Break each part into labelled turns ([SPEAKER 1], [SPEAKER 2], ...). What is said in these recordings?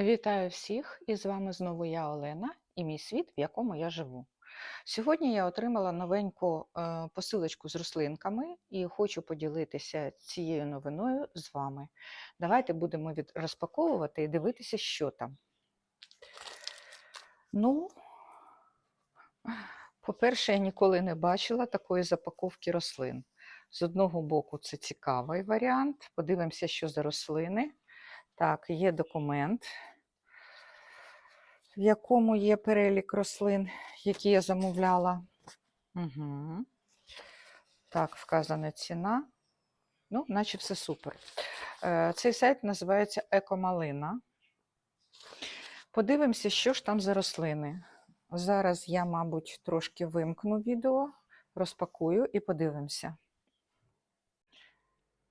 [SPEAKER 1] Вітаю всіх! І з вами знову я Олена і мій світ, в якому я живу. Сьогодні я отримала новеньку е, посилочку з рослинками і хочу поділитися цією новиною з вами. Давайте будемо від... розпаковувати і дивитися, що там. Ну, по-перше, я ніколи не бачила такої запаковки рослин. З одного боку, це цікавий варіант. Подивимося, що за рослини. Так, є документ, в якому є перелік рослин, які я замовляла. Угу. Так, вказана ціна. Ну, наче все супер. Е, Цей сайт називається Екомалина. Подивимося, що ж там за рослини. Зараз я, мабуть, трошки вимкну відео, розпакую і подивимося.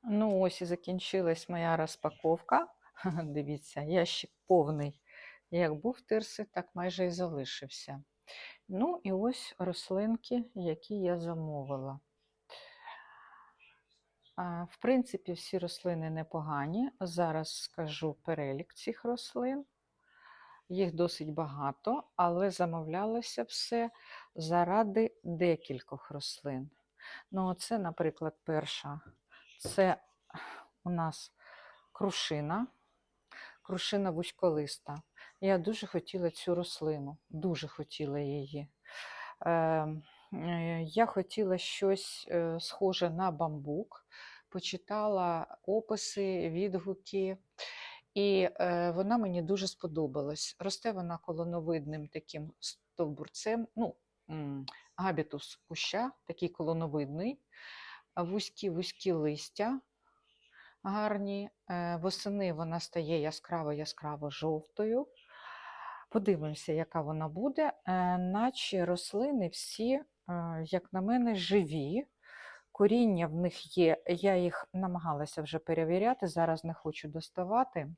[SPEAKER 1] Ну, ось і закінчилась моя розпаковка. Дивіться, ящик повний. Як був тирси, так майже і залишився. Ну, і ось рослинки, які я замовила. В принципі, всі рослини непогані. Зараз скажу перелік цих рослин. Їх досить багато, але замовлялося все заради декількох рослин. Ну, оце, наприклад, перша. Це у нас крушина, крушина вузьколиста. Я дуже хотіла цю рослину, дуже хотіла її. Ем, е, Я хотіла щось е, схоже на бамбук, почитала описи, відгуки, і е, вона мені дуже сподобалась. Росте вона колоновидним таким стовбурцем, ну, габітус куща, такий колоновидний, вузькі-вузькі листя гарні. Восени вона стає яскраво-яскраво жовтою. Подивимося, яка вона буде, е, наче рослини всі, е, як на мене, живі. Коріння в них є, я їх намагалася вже перевіряти, зараз не хочу доставати.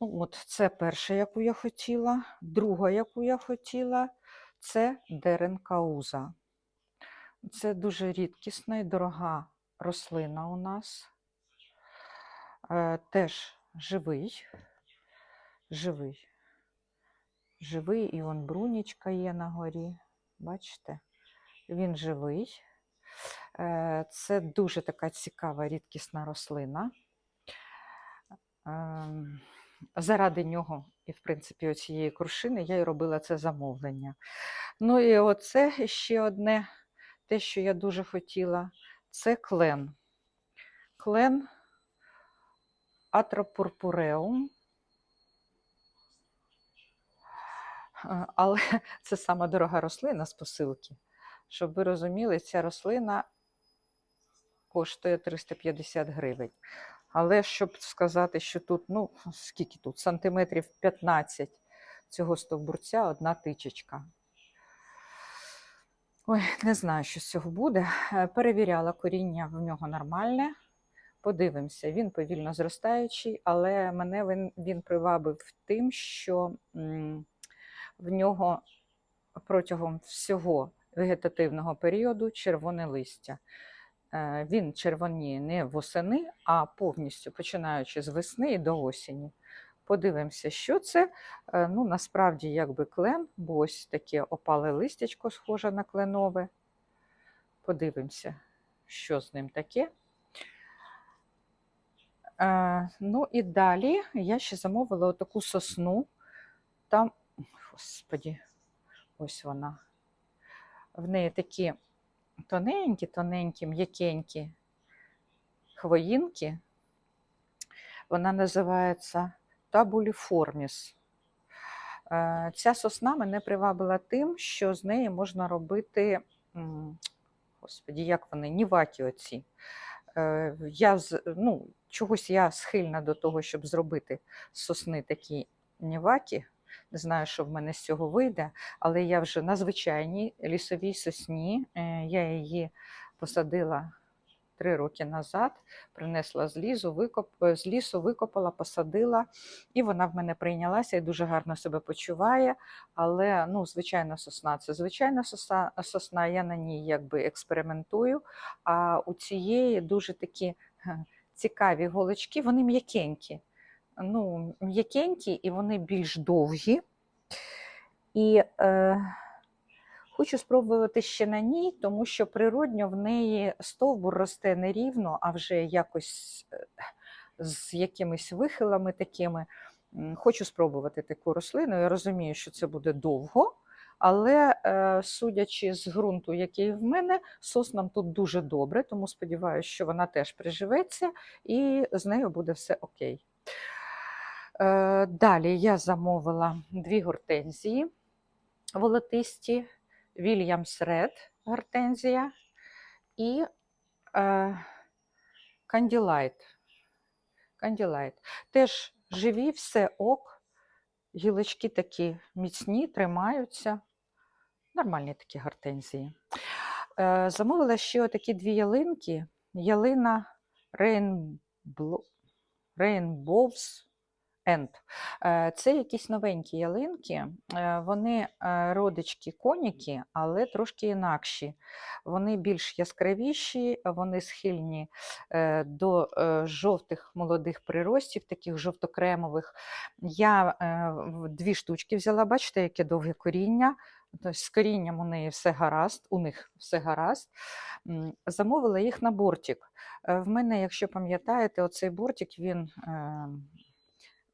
[SPEAKER 1] Ну, от Це перша, яку я хотіла. Друга, яку я хотіла, це деренкауза. Це дуже рідкісна і дорога рослина у нас. Е, Теж живий живий. Живий і он брунічка є на горі. Бачите? Він живий. Е, це дуже така цікава рідкісна рослина. Ем, заради нього, і, в принципі, оцієї крушини я й робила це замовлення. Ну і оце ще одне, те, що я дуже хотіла, це клен. Клен Атропурпуреум. Але це сама дорога рослина з посилки. Щоб ви розуміли, ця рослина коштує 350 гривень. Але щоб сказати, що тут, ну, скільки тут, сантиметрів 15 цього стовбурця, одна тичечка. Ой, не знаю, що з цього буде. Е, перевіряла коріння в нього нормальне. Подивимося, він повільно зростаючий, але мене він, він привабив тим, що. М в нього протягом всього вегетативного періоду червоне листя. Е, він червоніє не восени, а повністю починаючи з весни і до осені. Подивимося, що це. Е, ну, Насправді, якби клен, бо ось таке опале листячко, схоже на кленове. Подивимося, що з ним таке. Е, ну і далі я ще замовила отаку сосну. Там Господі, ось вона. В неї такі тоненькі, тоненькі, м'якенькі хвоїнки. Вона називається табуліформіс. Е, ця сосна мене привабила тим, що з неї можна робити, господі, як вони, нівакі оці. Е, я, ну, Чогось я схильна до того, щоб зробити з сосни такі нівакі. Не знаю, що в мене з цього вийде, але я вже на звичайній лісовій сосні. Е, я її посадила три роки назад, принесла з лісу, викоп, з лісу, викопала, посадила, і вона в мене прийнялася і дуже гарно себе почуває. Але ну, звичайна сосна це звичайна сосна, сосна, я на ній якби експериментую. А у цієї дуже такі цікаві голочки, вони м'якенькі. Ну, м'якенькі і вони більш довгі. І е, хочу спробувати ще на ній, тому що природньо в неї стовбур росте не рівно, а вже якось е, з якимись вихилами такими. Хочу спробувати таку рослину. Я розумію, що це буде довго, але е, судячи з ґрунту, який в мене, соснам тут дуже добре, тому сподіваюся, що вона теж приживеться і з нею буде все окей. Е, Далі я замовила дві гортензії волотисті, Williams Red гортензія і е, Candylite. Candylite. Теж живі, все ок. Гілочки такі міцні, тримаються. Нормальні такі гортензії. Е, замовила ще такі дві ялинки. Ялина Rainbow, End. Е, Це якісь новенькі ялинки. Е, Вони е, родички коніки, але трошки інакші. Вони більш яскравіші, вони схильні до жовтих молодих приростів, таких жовто-кремових. Я дві штучки взяла, бачите, яке довге коріння. Тобто з корінням у неї все гаразд, у них все гаразд. Замовила їх на бортик. В мене, якщо пам'ятаєте, оцей бортик він е,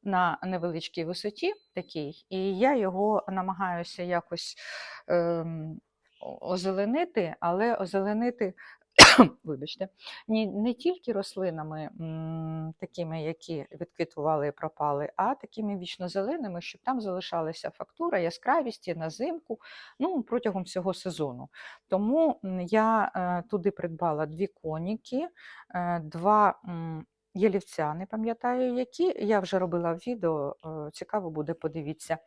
[SPEAKER 1] на невеличкій висоті такий, і я його намагаюся якось о- озеленити, але озеленити, вибачте, не, не тільки рослинами, такими, які відквітували і пропали, а такими вічнозеленими, щоб там залишалася фактура, яскравість на зимку ну, протягом всього сезону. Тому я е, туди придбала дві коніки, е, два. Ялівця, не пам'ятаю, які. Я вже робила відео, е, цікаво буде, подивіться.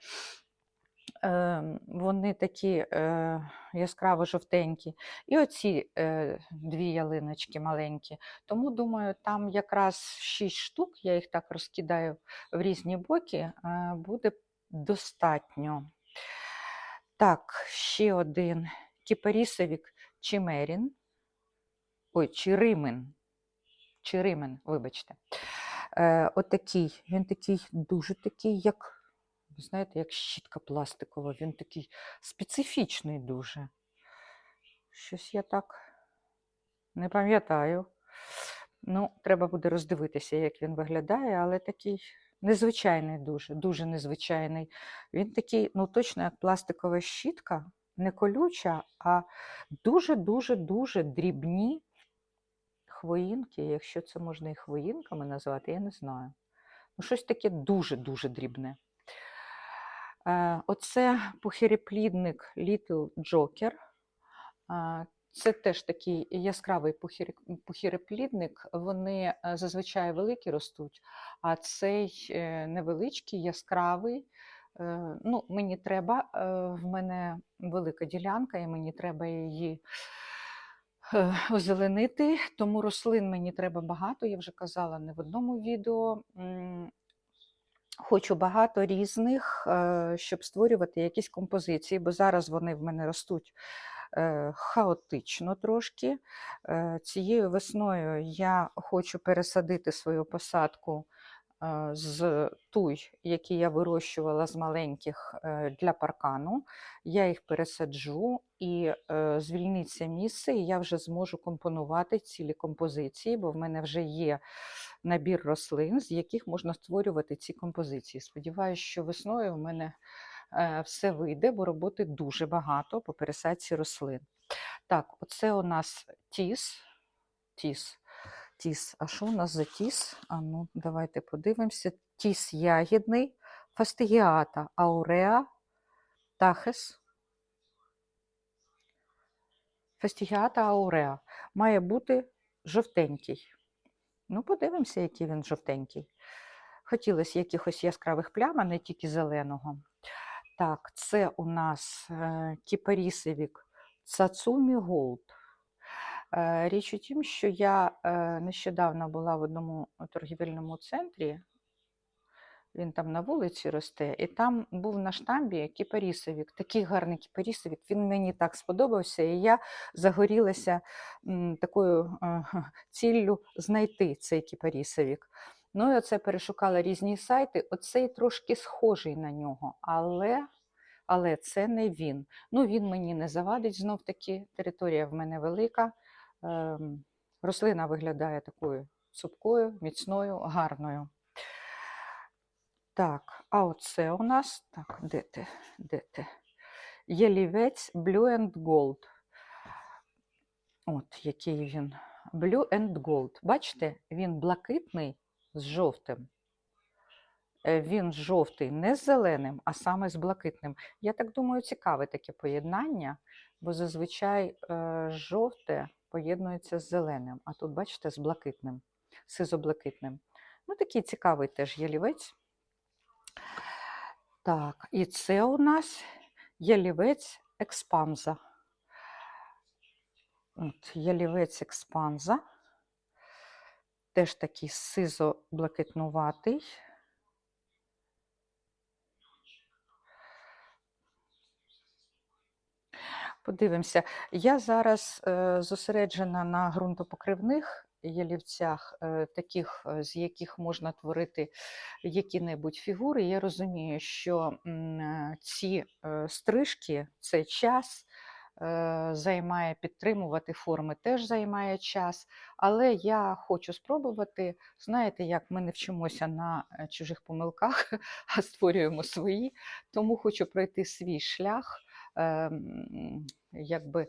[SPEAKER 1] Е, Вони такі е, яскраво жовтенькі. І оці е, дві ялиночки маленькі. Тому, думаю, там якраз 6 штук, я їх так розкидаю в різні боки, буде достатньо. Так, ще один кіпарісовік Чимерін. Ой, Чиримен. Чиримен, вибачте. Е, отакий. Він такий дуже такий, як, знаєте, як щітка пластикова. Він такий специфічний дуже. Щось я так не пам'ятаю. Ну, треба буде роздивитися, як він виглядає, але такий незвичайний дуже, дуже незвичайний. Він такий, ну точно як пластикова щітка, не колюча, а дуже-дуже-дуже дрібні хвоїнки, якщо це можна і хвоїнками назвати, я не знаю. Ну, щось таке дуже-дуже дрібне. Е, Оце похиреплідник Little Joker. Е, Це теж такий яскравий похиреплідник. Вони е, зазвичай великі ростуть, а цей невеличкий, яскравий. Ну, мені треба, в мене велика ділянка, і мені треба її озеленити, тому рослин мені треба багато, я вже казала не в одному відео. Хочу багато різних, е, щоб створювати якісь композиції, бо зараз вони в мене ростуть е, хаотично трошки. Е, Цією весною я хочу пересадити свою посадку е, з туй, які я вирощувала з маленьких е, для паркану. Я їх пересаджу і е, звільниться місце, і я вже зможу компонувати цілі композиції, бо в мене вже є набір рослин, з яких можна створювати ці композиції. Сподіваюся, що весною в мене е, все вийде, бо роботи дуже багато по пересадці рослин. Так, оце у нас тіс. Тіс. Тіс. А що у нас за тіс? А ну, давайте подивимося. Тіс ягідний, фастигіата, ауреа, тахес. Фастигіата ауреа. Має бути жовтенький. Ну, подивимося, який він жовтенький. Хотілося якихось яскравих плям, а не тільки зеленого. Так, це у нас е, кіпарісовік Цацумі Голд. Е, Річ у тім, що я е, нещодавно була в одному торгівельному центрі, він там на вулиці росте, і там був на штамбі кіпарісовік, такий гарний кіпарісовік, він мені так сподобався, і я загорілася такою е, ціллю знайти цей кіпарісовік. Ну і оце перешукала різні сайти. Оцей трошки схожий на нього, але, але це не він. Ну, він мені не завадить знов таки. Територія в мене велика. Ем, рослина виглядає такою цупкою, міцною, гарною. Так, а оце у нас. Так, де ти? Де ти? Єлівець Blue and Gold. От який він. Blue and Gold. Бачите, він блакитний з жовтим. Е, Він жовтий не з зеленим, а саме з блакитним. Я так думаю, цікаве таке поєднання, бо зазвичай е, жовте поєднується з зеленим, а тут, бачите, з блакитним, сизо-блакитним. Ну, такий цікавий теж ялівець. Так, і це у нас ялівець експанза. От, ялівець експанза. Теж такий сизо-блакитнуватий. Подивимося. Я зараз е, зосереджена на ґрунтопокривних ялівцях, е, таких, е, з яких можна творити які-небудь фігури. Я розумію, що ці стрижки, цей час займає підтримувати форми, теж займає час. Але я хочу спробувати. Знаєте, як ми не вчимося на чужих помилках, а створюємо свої, тому хочу пройти свій шлях. Ем, Якби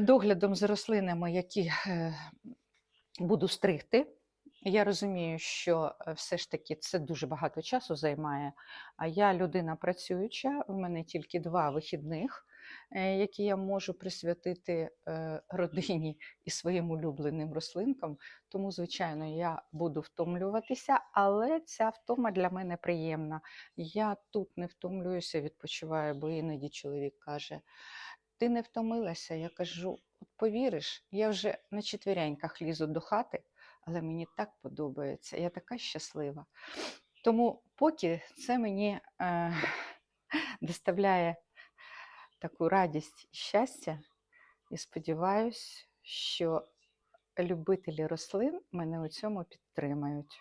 [SPEAKER 1] доглядом за рослинами, які е, буду стригти. Я розумію, що е, все ж таки це дуже багато часу займає. А я людина працююча, в мене тільки два вихідних, які я можу присвятити е, родині і своїм улюбленим рослинкам. Тому, звичайно, я буду втомлюватися, але ця втома для мене приємна. Я тут не втомлююся, відпочиваю, бо іноді чоловік каже: ти не втомилася? Я кажу, от повіриш, я вже на четвіряньках лізу до хати, але мені так подобається, я така щаслива. Тому поки це мені е, доставляє таку радість і щастя, і сподіваюсь, що любителі рослин мене у цьому підтримають.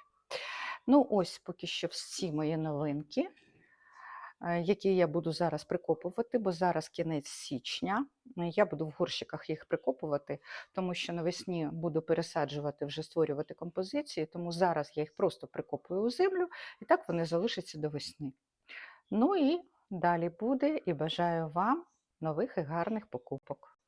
[SPEAKER 1] Ну, ось поки що всі мої новинки які я буду зараз прикопувати, бо зараз кінець січня. Я буду в горщиках їх прикопувати, тому що навесні буду пересаджувати, вже створювати композиції, тому зараз я їх просто прикопую у землю, і так вони залишаться до весни. Ну і далі буде, і бажаю вам нових і гарних покупок.